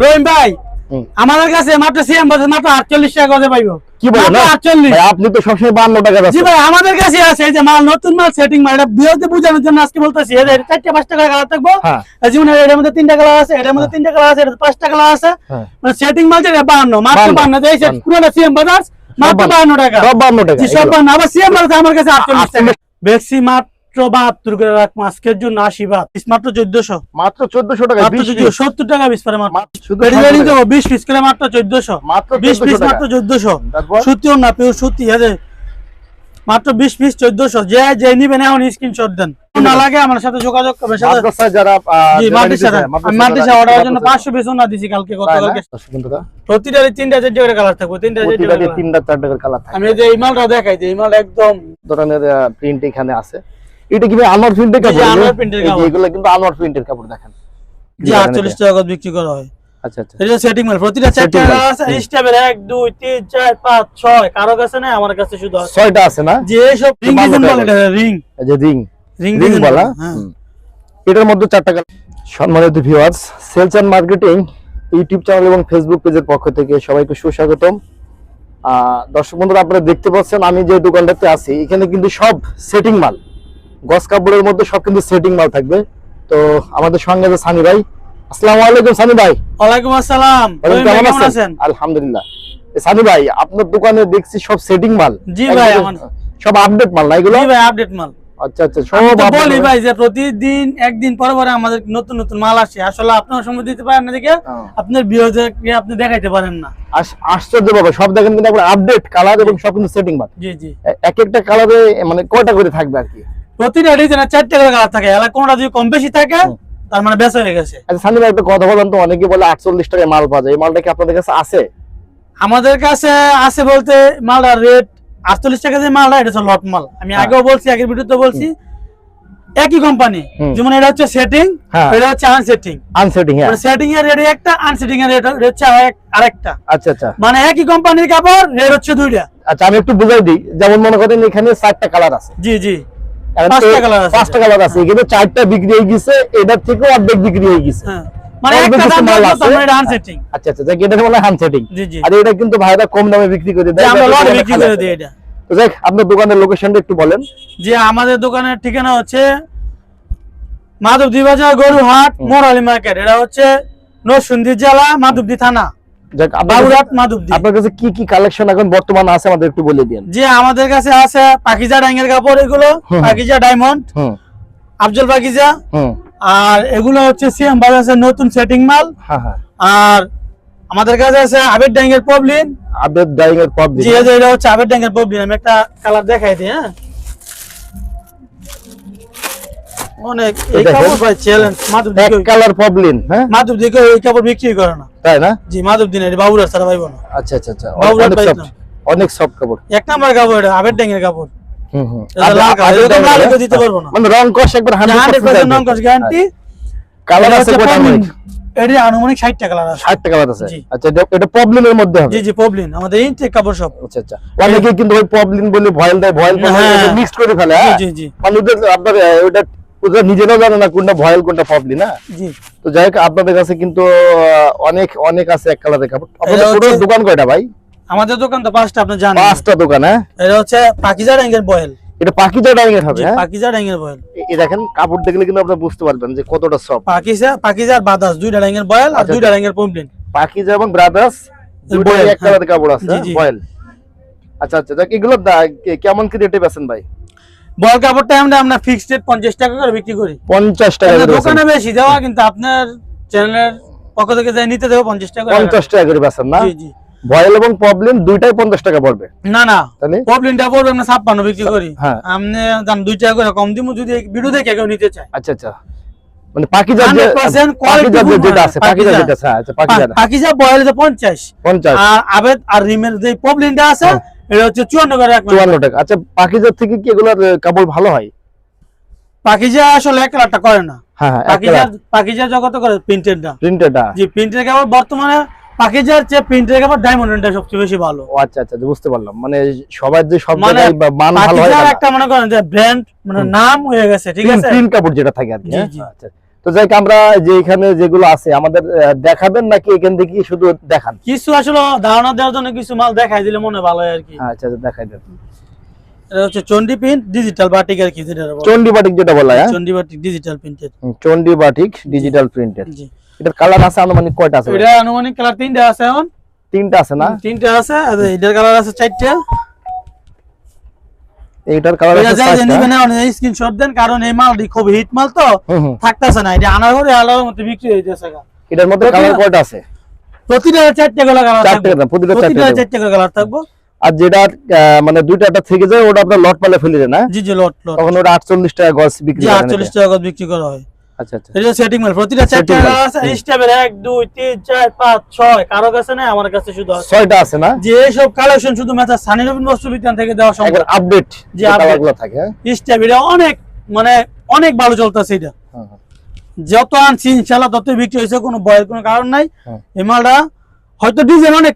রহিম ভাই আমাদের কাছে মাত্র সিএম বাজার মাত্র আটচল্লিশ টাকা করে পাইবো। কি বলেন আটচল্লিশ। আপনি তো সবসময় বান্ন টাকা জি ভাই আমাদের কাছে আছে যে মাল নতুন মাল সেটিং মাল এটা বিরোধী বোঝানোর জন্য আজকে বলতেছি এদের চারটে পাঁচ টাকা কালার থাকব। হ্যাঁ। এটার মধ্যে তিনটা কালার আছে এটার মধ্যে তিনটা কালার আছে এটার পাঁচটা কালার আছে। হ্যাঁ। মানে সেটিং মাল যেটা বাহান্ন মাত্র বাহান্ন এই। পুরোটা সিএম বাজার মাত্র টাকা। সব বান্ন টাকা সব এগুলো। আবার সিএম বাজার আমার কাছে আটচল্লিশ টাকা। 48 বেক্সি মাত্র বাহাত্তর করে রাখ আজকের জন্য আশি বাদ। মাত্র চোদ্দশো। মাত্র চোদ্দশো টাকা মাত্র বিশ চোদ্দশো piece। সত্তর টাকা পিস পারে মাত্র। মাত্র শুধু পেরি 60 পেরি টাকা। দেবো বিশ পিস করে মাত্র চোদ্দশো। মাত্র বিশ পিস মাত্র চোদ্দশো। সত্যিও না পিও সত্যি হ্যাঁ মাত্র বিশ পিস চোদ্দশো। যে যে নিবেন এখন স্ক্রিনশট দেন। না লাগে আমার সাথে যোগাযোগ করবে অর্ডারের জন্য পাঁচশো পিস না দিছি কালকে গতকালকে। দর্শক তিনটা চারটে করে কালার থাকবে তিনটা চারটে করে তিনটা চার টাকার কালার আমি যে এই মালটা দেখাই যে এই মাল একদম ধরনের প্রিন্ট এখানে আছে। এটা কি ভাই আনোয়ার প্রিন্টের কাপড়? আনোয়ার প্রিন্টের কাপড়। এগুলো কিন্তু আনোয়ার প্রিন্টের কাপড় দেখেন। যে আটচল্লিশ টাকা করে বিক্রি করা হয়। আচ্ছা আচ্ছা। এটা সেটিং মাল প্রতিটা আছে হুম। স্টেপের এক দুই তিন চার পাঁচ ছয়। কারও কাছে নাই আমার কাছে শুধু আছে। আছে না? যে সব রিং ডিজাইন বলে এটা রিং যে রিং রিং বলা। হ্যাঁ। এটার মধ্যে চার টাকা সম্মানিত viewers sales and marketing YouTube channel এবং ফেসবুক পেজের পক্ষ থেকে সবাইকে সুস্বাগতম। আহ, দর্শক বন্ধুরা আপনারা দেখতে পাচ্ছেন আমি যে দোকানটাতে আছি এখানে কিন্তু সব সেটিং মাল। গস কাপড়ের মধ্যে সব কিন্তু সেটিং মাল থাকবে। তো আমাদের সঙ্গে আছে সানি ভাই। আসসালামু আলাইকুম সানি ভাই। ওয়ালাইকুম আসসালাম। কেমন আছেন? আলহামদুলিল্লাহ। সানি ভাই আপনার দোকানে দেখছি সব সেটিং মাল। জি ভাই, সব আপডেট মাল না এগুলো? জি ভাই আপডেট মাল। আচ্ছা আচ্ছা সব বলি ভাই যে প্রতিদিন একদিন পরে পরে আমাদের নতুন নতুন মাল আসে। আসলে আপনার সময় দিতে পারেন না দেখে হ্যাঁ। আপনার বিরোধীকে আপনি দেখাইতে পারেন না। আশ্চর্য বাবা সব দেখেন কিন্তু আপনার আপডেট কালার এবং সব কিন্তু সেটিং মাল। জি জি। এক একটা কালারে মানে কয়টা করে থাকবে আর কি? প্রতিটা ডিজাইনের চারটে করে কালার থাকে। এলা কোনটা যদি কম বেশি থাকে তার মানে বেচা হয়ে গেছে। আচ্ছা সানি ভাই একটা কথা বলেন তো অনেকে বলে আটচল্লিশ টাকায় মাল পাওয়া যায়। এই মালটা কি আপনাদের কাছে আছে? আমাদের কাছে আছে বলতে মালটার রেট আটচল্লিশ টাকা যে মালটা এটা হচ্ছে লট মাল। আমি হ্যাঁ। আগেও বলছি আগের ভিডিওতে বলছি একই কোম্পানি যেমন এটা হচ্ছে সেটিং হ্যাঁ। এটা হচ্ছে আনসেটিং আনসেটিং হ্যাঁ। সেটিং এর রেট একটা আনসেটিং এর রেট হচ্ছে আরেক- আরেকটা। আচ্ছা আচ্ছা। মানে একই কোম্পানির কাপড় রেট হচ্ছে দুইটা। আচ্ছা আমি একটু বুঝাই দিই। যেমন মনে করেন এখানে চারটা কালার আছে। জি জি। পাঁচটা কালার আছে। এখানে চারটা বিক্রি হয়ে গেছে এটার থেকেও অর্ধেক বিক্রি হয়ে গেছে। হ্যাঁ মানে একটা দাম আচ্ছা আচ্ছা এটা বলে আনসেটিং জি জি। আর এটা কিন্তু ভাইরা কম দামে বিক্রি করে যে দেয় আমরা যাতে বিক্রি করে দিই এটা। তো আপনার দোকানের লোকেশনটা একটু বলেন। যে আমাদের দোকানের ঠিকানা হচ্ছে মাধবদী বাজার গরুহাট মোরালি মার্কেট এটা হচ্ছে নরসিংদী জেলা মাধবদী থানা। আপনার কাছে- কি কি কালেকশন এখন বর্তমানে আছে আমাদের একটু বলে দিন যে আমাদের কাছে আছে পাকিজা ডাঙ্গের কাপড় এগুলো পাকিজা ডায়মন্ড আফজল পাকিজা আর এগুলো হচ্ছে সিএম নতুন সেটিং মাল। হ্যাঁ হ্যাঁ। আর আমাদের কাছে আছে আবেদ ডাঙ্গের পবলিন এর জি যে এটা হচ্ছে আবেদ ডাঙ্গের পবলিন আমি একটা কালার দেখাই দিই হ্যাঁ। অনেক এই কাপড় ভাই চ্যালেঞ্জ মাধব এক কালার পবলিন হ্যাঁ? মাধব দিকে এই কাপড় বিক্রি করে না। তাই না? জি মাধব বাবুরা সারা না। আচ্ছা আচ্ছা আচ্ছা বাবুরা পাইতো। অনেক সফট কাপড়। এক নাম্বার কাপড় এটা কাপড়। হুম হুম। দিতে পারব না। মানে রং কষ একবার 100% হান্ড্রেড পার্সেন্ট গ্যারান্টি কালার আছে কয়টা অনেক এটা আনুমানিক ষাট টাকা কালার আছে। 60 টাকা আছে। আচ্ছা এটা মধ্যে হবে। জি জি পবলিন আমাদের ইনটেক কাপড় সব। আচ্ছা আচ্ছা। অনেকে কিন্তু ওই পবলিন বলে ভয়েল দেয় ভয়েল হ্যাঁ। মিক্স করে ফেলে জি হ্যাঁ? জি জি মানে আপনার ওটা ওরা নিজেরাও জানে না কোনটা ভয়েল কোনটা পবলিন না? জি। তো যাই হোক আপনাদের কাছে কিন্তু অনেক অনেক আছে এক কালারের কাপড়। আপনাদের পুরো দোকান কয়টা ভাই? আমাদের দোকান তো পাঁচটা আপনি জানেন। পাঁচটা দোকান হ্যাঁ? এটা হচ্ছে পাকিজা ডাঙ্গের বয়েল। এটা পাখিটা ডাইং হবে হ্যাঁ? পাকিজা বয়েল। এ- এ দেখেন কাপড় দেখলে কিন্তু আপনারা বুঝতে পারবেন যে কতটা সফট পাকিজা পাকিজার বাদাস দুইটা ডাঙ্গের বয়েল আর আচ্ছা, দুইটা ডাঙ্গের পবলিন পাখিজা এবং ব্রাদার্স দুটো বয়েল, এক কালারের কাপড় আছে জি। বয়েল। আচ্ছা আচ্ছা এগুলো কেমন কি রেটে বেচেন ভাই? বয়েল কাপড়টা আমরা আমরা ফিক্সড রেট পঞ্চাশ টাকা করে বিক্রি করি। পঞ্চাশ টাকা করে দোকানে বেশি দেওয়া কিন্তু আপনার চ্যানেলের পক্ষ থেকে যাই নিতে দেবো পঞ্চাশ টাকা করে। পঞ্চাশ টাকা করে বেচেন না? জি জি। ভয়েল এবং প্রবলেম দুইটাই পঞ্চাশ টাকা পড়বে। না না। তাহলে? পবলিনটা পড়বে আমরা ছাপ্পান্ন বিক্রি করি। হ্যাঁ। আপনি দাম দুই টাকা করে কম দিব যদি ভিডিও দেখে কেউ নিতে চায়। আচ্ছা আচ্ছা। মানে পাখিজার যে 100% quality পাখিজার যে- good যেটা আছে পাকিজা। যেটা আছে, হ্যাঁ, আচ্ছা পাকিজা বয়েল আর আবেদ আর রিমের যে পবলিনটা আছে হ্যাঁ। এটা হচ্ছে চুয়ান্ন করে চুয়ান্ন টাকা। আচ্ছা পাখিজার থেকে কি এগুলোর কাপড় ভালো হয়? পাকিজা আসলে এক কালারটা করে না। হ্যাঁ হ্যাঁ পাকিজা পাকিজা করে প্রিন্টেডটা। প্রিন্টেডটা? জি প্রিন্টের কাপড় বর্তমানে পাকিজার চেয়ে প্রিন্টের কাপড় ডায়মন্ডটা সবচেয়ে বেশি ভালো। আচ্ছা আচ্ছা বুঝতে পারলাম। মানে সবার যে সব মানে জায়গায় মান ভালো হয়। একটা মনে করেন যে ব্র্যান্ড মানে নাম হয়ে গেছে ঠিক আছে? প্রিন্ট কাপড় যেটা থাকে আর কি হ্যাঁ? আচ্ছা। তো যাই আমরা যে এখানে যেগুলো আছে আমাদের দেখাবেন নাকি এখান থেকে শুধু দেখান? কিছু আসলে ধারণা দেওয়ার জন্য কিছু মাল দেখাই দিলে মনে ভালো হয় আর কি। আচ্ছা আচ্ছা দেখাই দেন। এটা হচ্ছে চন্ডি প্রিন্ট ডিজিটাল বাটিক আর কি যেটা চন্ডি বাটিক যেটা বলা হয়? চন্ডি বাটিক ডিজিটাল প্রিন্টেড চন্ডি বাটিক ডিজিটাল প্রিন্টেড জি। এটার কালার আছে আনুমানিক কয়টা আছে? এটা আনুমানিক কালার তিনটা আছে এখন। তিনটা আছে না? তিনটা আছে আর এটার কালার আছে চারটা। এইটার কালার আছে যাই নিবেন এখন স্ক্রিনশট দেন কারণ এই মালটি খুব হিট মাল তো হুম, হুম। না এটা আনার পরে আলাদা মতো বিক্রি এটার মধ্যে প্রতিটা- কালার কয়টা আছে। প্রতিটা চারটে করে কালার থাকবে। করে, প্রতিটা চারটে প্রতিটা দেবো। চারটে করে কালার থাকব। আর যেটা মানে দুইটা একটা থেকে যায় ওটা আপনার লট পালে ফেলে দেন না? জি জি লট লট তখন ওটা আটচল্লিশ টাকা গজ বিক্রি আটচল্লিশ টাকা করে বিক্রি করা হয়। আচ্ছা আচ্ছা। এটা সেটিং মাল প্রতিটা আছে স্টেপের পাঁচ ছয়। কারও কাছে নেই আমার কাছে শুধু আছে। ছয়টা আছে না? যে এইসব কালেকশন শুধু মেথা সানি রবিন থেকে দেওয়া সম্ভব। আপডেট যে update। থাকে হ্যাঁ? স্টেপ এটা অনেক মানে অনেক ভালো চলতেছে এটা। যত আনছি ইনশাল্লাহ ততই বিক্রি হয়েছে কোনো ভয়ের কোনো কারণ নাই। এই মালটা হয়তো ডিজাইন অনেক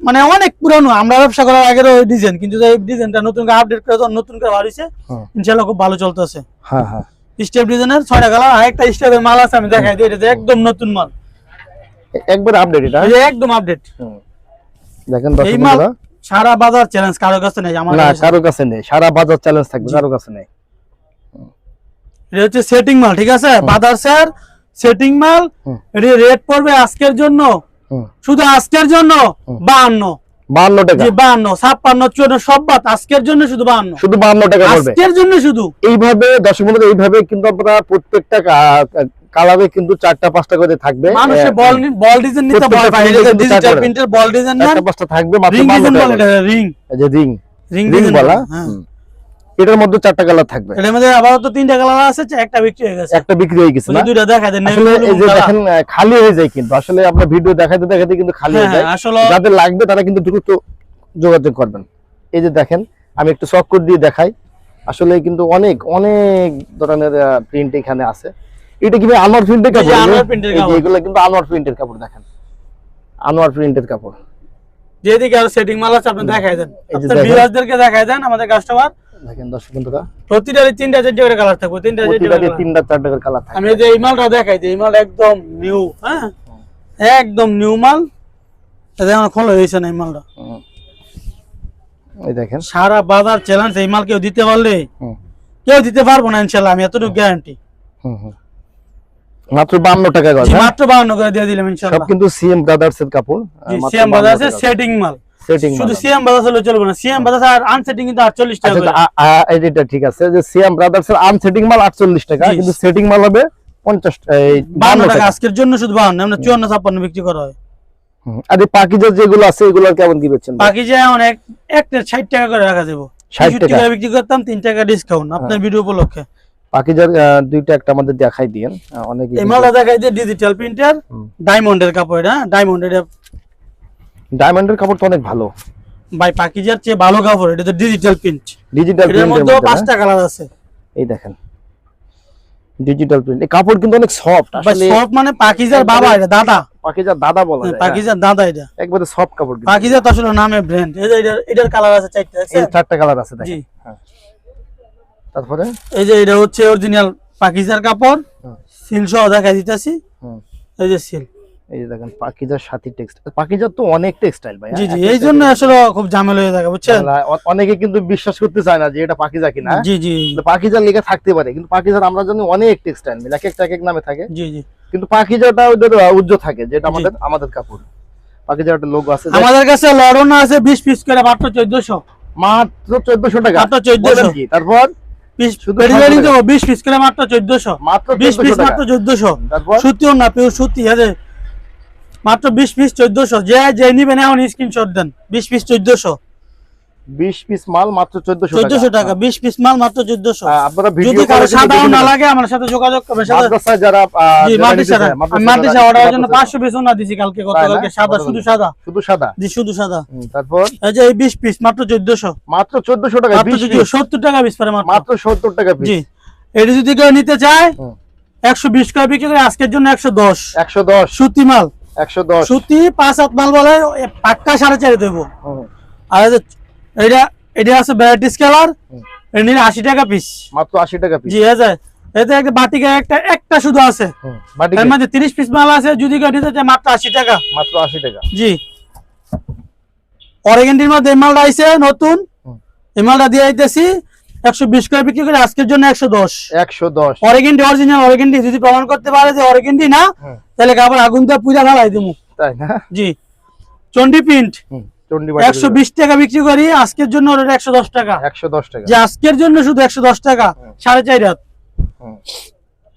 মানে অনেক পুরানো। আমরা ব্যবসা করার আগের ডিজাইন কিন্তু এই ডিজাইনটা নতুন করে আপডেট করে নতুন করে বাড়িছে হুম। ইনশাল্লাহ খুব ভালো চলতেছে। হ্যাঁ হ্যাঁ। স্টেপ ডিজাইনের ছয়টা কালার আরেকটা স্টেপের মাল আছে আমি দেখাই দিই এটা যে একদম নতুন মাল। একবার আপডেট এটা? একদম আপডেট দেখেন এই মাল সারা বাজার চ্যালেঞ্জ কারও কাছে নেই আমার না কারও কাছে নেই সারা বাজার চ্যালেঞ্জ থাকবে কারও কাছে নেই। এটা হচ্ছে সেটিং মাল ঠিক আছে? বাজার স্যার সেটিং মাল। এটি রেট পড়বে আজকের জন্য। শুধু আজকের জন্য হুম। বাহান্ন বাহান্ন টাকা। জি বাহান্ন ছাপ্পান্ন চুয়ান্ন সব বাদ। আজকের জন্য শুধু বাহান্ন। শুধু বাহান্ন টাকা পড়বে। আজকের জন্য শুধু। এইভাবে দর্শক বন্ধুরা এইভাবে কিন্তু আপনারা প্রত্যেকটা কালারে কিন্তু চারটা পাঁচটা করে থাকবে। মানুষে বল বল ডিজাইন নিতে ভয় পায়। ডিজিটাল প্রিন্টের বল ডিজাইন নেন। চারটা পাঁচটা থাকবে মাত্র রিং 52 টাকা রিং এই যে রিং রিং ডিজাইন বলা। হ্যাঁ। এটার মধ্যে চারটা কালার থাকবে। এটার মধ্যে আপাতত তিনটা কালার আছে একটা বিক্রি হয়ে গেছে। একটা বিক্রি হয়ে গেছে না? দুইটা দেখা দেন আসলে এই যে দেখেন খালি হয়ে যায় কিন্তু। আসলে আপনার ভিডিও দেখাতে দেখাতে কিন্তু খালি হয়ে যায়। হ্যাঁ আসলে যাদের লাগবে তারা কিন্তু দ্রুত যোগাযোগ করবেন। এই যে দেখেন আমি একটু শখ করে দিয়ে দেখাই। আসলে কিন্তু অনেক অনেক ধরনের প্রিন্ট এখানে আছে। এটা কি আনোয়ার প্রিন্টের কাপড়? আনোয়ার যে কাপড়। এগুলো কিন্তু আনোয়ার প্রিন্টের কাপড় দেখেন। আনোয়ার প্রিন্টের কাপড়। যেদিকে আর সেটিং মাল আছে আপনি দেখাই দেন। আপনার। ভিউয়ারদেরকে দেখাই দেন আমাদের কাস্টমার দেখেন দর্শক বন্ধুরা প্রতিটারই তিনটা চারটে করে কালার থাকবে তিনটা চারটে। তিনটা চারটা করে কালার থাকে আমি যে এই মালটা দেখাই দিই এই মাল একদম নিউ হ্যাঁ? একদম নিউ মাল। খোলা হয়েছে না এই মালটা। এই দেখেন। সারা বাজার চ্যালেঞ্জ এই মাল কেউ দিতে পারলে? কেউ দিতে পারব না ইনশাল্লাহ আমি এতটুকু গ্যারান্টি। মাত্র বান্ন টাকা গজ হ্যাঁ? মাত্র বাহান্ন করে দিয়ে দিলাম সব ইনশাল্লাহ কিন্তু সিএম ব্রাদার্স এর কাপড় সিএম বাজার আছে সেটিং মাল। সেটিং শুধু সিএম হলে চলবে না। সিএম বাজার আর আনসেটিং কিন্তু আটচল্লিশ টাকা আচ্ছা এটা ঠিক আছে। যে সিএম ব্রাদার্স এর আনসেটিং মাল 48 টাকা কিন্তু সেটিং মাল হবে 50 52 টাকা আজকের জন্য শুধু বাহান্ন আমরা চুয়ান্ন ছাপ্পান্ন বিক্রি করা হয়। হুম। আর এই পাকিজার যেগুলো আছে এগুলো কেমন কি বেচছেন যে অনেক একটা ষাট টাকা করে রাখা যাব। 60 60 টাকা? বিক্রি করতাম তিন টাকা ডিসকাউন্ট আপনার ভিডিও উপলক্ষে। পাকিজার দুইটা একটা আমাদের দেখাই দিয়েন। অনেকে এই মালটা দেখাই যে ডিজিটাল প্রিন্টার। ডায়মন্ডের কাপড় এটা ডায়মন্ডের ডায়মন্ডের কাপড় তো অনেক ভালো। ভাই পাকিজার চেয়ে ভালো কাপড় এটা তো ডিজিটাল প্রিন্ট ডিজিটাল প্রিন্টের মধ্যে পাঁচটা কালার আছে। এই দেখেন। ডিজিটাল প্রিন্ট এই কাপড় কিন্তু অনেক সফট আসলে সব মানে পাকিজার বাবা এটা দাদা। পাকিজার দাদা বলা যায় হ্যাঁ। পাকিজার দাদা এটা। একবারে সফট কাপড় কিন্তু। পাকিজার তো আসলে নামে ব্র্যান্ড এই যে এটার এটার কালার আছে চারটা এই দেখছেন? চারটা কালার আছে দেখেন। হ্যাঁ। তারপরে? এই যে এটা হচ্ছে অরিজিনাল পাকিজার কাপড়। সিল সহ দেখা দিতেছি। হুম। এই যে সিল এই যে দেখেন পাকিজার সাথী টেক্সটাইল পাকিজার তো অনেক টেক্সটাইল ভাই জি জি এই জন্য আসলে খুব ঝামেলা হয়ে থাকে বুঝছেন? অনেকে কিন্তু বিশ্বাস করতে চায় না যে এটা পাকিজা কিনা? জি জি পাকিজার থাকতে পারে কিন্তু পাকিজার আমরা জানি অনেক টেক্সটাইল মিল এক একটা এক এক নামে থাকে। জি জি। কিন্তু পাকিজাটা ওদের উজ্জ্বল থাকে যেটা আমাদের আমাদের কাপড়। লোগো আছে আমাদের কাছে লড়না আছে বিশ পিস করে মাত্র চোদ্দশো। মাত্র চোদ্দশো টাকা। মাত্র 1400 কি? তারপর? পিস করে মাত্র চোদ্দশো। মাত্র বিশ পিস মাত্র সুতিও না পিওর সুতি আছে মাত্র বিশ পিস চোদ্দশো। যে যে নিবেন এখন স্ক্রিনশট দেন। বিশ পিস চোদ্দশো। বিশ পিস মাল মাত্র চোদ্দশো চোদ্দশো টাকা বিশ পিস মাল মাত্র চোদ্দশো। আপনারা যদি কারও সাদাও না লাগে আমার সাথে যোগাযোগ করবে সাদা যারা মাদ্রাসা অর্ডারের জন্য পাঁচশো পিস দিছি কালকে গতকালকে শুধু সাদা। শুধু সাদা? জি শুধু সাদা। তারপর? এই যে এই বিশ পিস মাত্র চোদ্দশো। মাত্র চোদ্দশো টাকা সত্তর টাকা পিস পারে মাত্র। সত্তর টাকা পিস। জি। এটা যদি কেউ নিতে চায় একশো বিশ করে বিক্রি করে আজকের জন্য একশো দশ। একশো দশ। সুতি মাল। সুতি পাঁচ হাত মাল বলে পাক্কা সাড়ে চারি দেবো। আর এটা এটা আছে ভ্যারাইটিস কালার এটা টাকা পিস মাত্র আশি টাকা পিস জি আছে এতে একটা বাটিকা একটা একটা শুধু আছে। এর মধ্যে পিস মাল আছে যদি কেউ নিতে মাত্র আশি টাকা। মাত্র আশি টাকা। জি। অরেগেন্টির মধ্যে এই মালটা আইছে নতুন। এই মালটা দিয়ে আইতেছি। একশো বিশ করে বিক্রি করে আজকের জন্য একশো দশ। একশো দশ। অরিজিনাল অরেগেন্টি যদি প্রমাণ করতে পারে যে অরেগেন্টি না তাহলে কাপড় আগুন দিয়ে পূজা ভালাই দিমু। তাই না? জি। চন্ডি প্রিন্ট একশো বিশ টাকা বিক্রি করি আজকের জন্য একশো দশ টাকা। একশো দশ টাকা। যে আজকের জন্য শুধু একশো দশ টাকা সাড়ে চার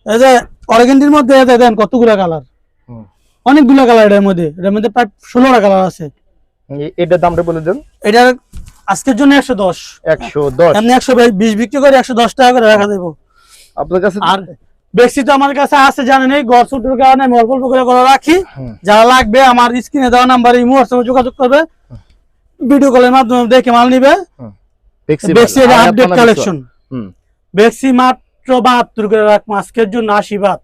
এই যে অরেগেন্টির মধ্যে দেন কতগুলা কালার অনেকগুলা কালার এটার মধ্যে। এটার মধ্যে প্রায় ষোলোটা কালার আছে। এটার দামটা বলে দেন। এটা আজকের জন্য একশো দশ। একশো দশ। এমনি একশো বিশ বিক্রি করে একশো দশ টাকা করে রাখা দেবো আপনার কাছে আর বেশি তো আমার কাছে আছে জানেন এই গড় ছুটির কারণে আমি অল্প অল্প করে করে রাখি। যারা লাগবে আমার স্ক্রিনে দেওয়া নাম্বারে ইমো হোয়াটসঅ্যাপে যোগাযোগ করবে। ভিডিও কলের মাধ্যমে দেখে মাল নিবে। বেক্সি আপডেট কালেকশন বেক্সি মাত্র বাহাত্তর করে রাখব আজকের জন্য আশি বাত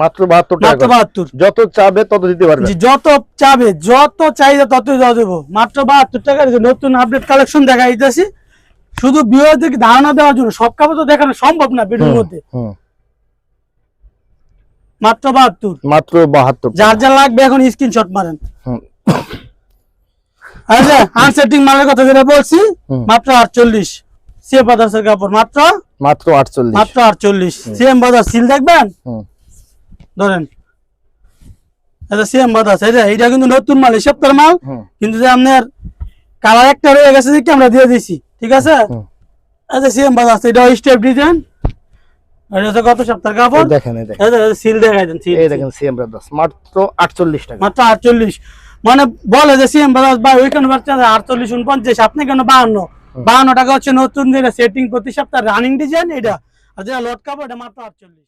মাত্র বাহাত্তর মাত্র বাহাত্তর। যত চাবে তত দিতে পারবে। যত চাবে যত চাহিদা দেওয়া দেবো মাত্র বাহাত্তর টাকার নতুন আপডেট কালেকশন দেখা দিতেছি শুধু বিয়েদেরকে ধারণা দেওয়ার জন্য সব কাপড় তো দেখানো সম্ভব না ভিডিওর মধ্যে। মাত্র বাহাত্তর। মাত্র বাহাত্তর যার যা লাগবে এখন স্ক্রিনশট মারেন। আচ্ছা আনসেটিং মালের কথা যেটা বলছি মাত্র আটচল্লিশ। সিএম বাজার কাপড় মাত্র? মাত্র আটচল্লিশ। মাত্র আটচল্লিশ। সিএম বাজার সিল দেখবেন? ধরেন এটা সিএম বাজার এটা এটা কিন্তু নতুন মাল সপ্তাহের মাল কিন্তু যে আপনার কালার একটা রয়ে গেছে যে আমরা দিয়ে দিছি ঠিক আছে। আচ্ছা সিএম বাজার এটা স্টেপ ডিজাইন এটা হচ্ছে সপ্তাহের কাপড়। দেখেন সিল দেখাই দেন এই দেখেন সিএম ব্রাদার্স মাত্র আটচল্লিশ টাকা। মাত্র আটচল্লিশ। মানে বলে যে সিএম বা ওইখানে আটচল্লিশ উনপঞ্চাশ আপনি কেন বাহান্ন? বাহান্ন টাকা হচ্ছে নতুন যেটা সেটিং প্রতি সপ্তাহ রানিং ডিজাইন এটা। আর যেটা লট কাপড় এটা মাত্র আটচল্লিশ।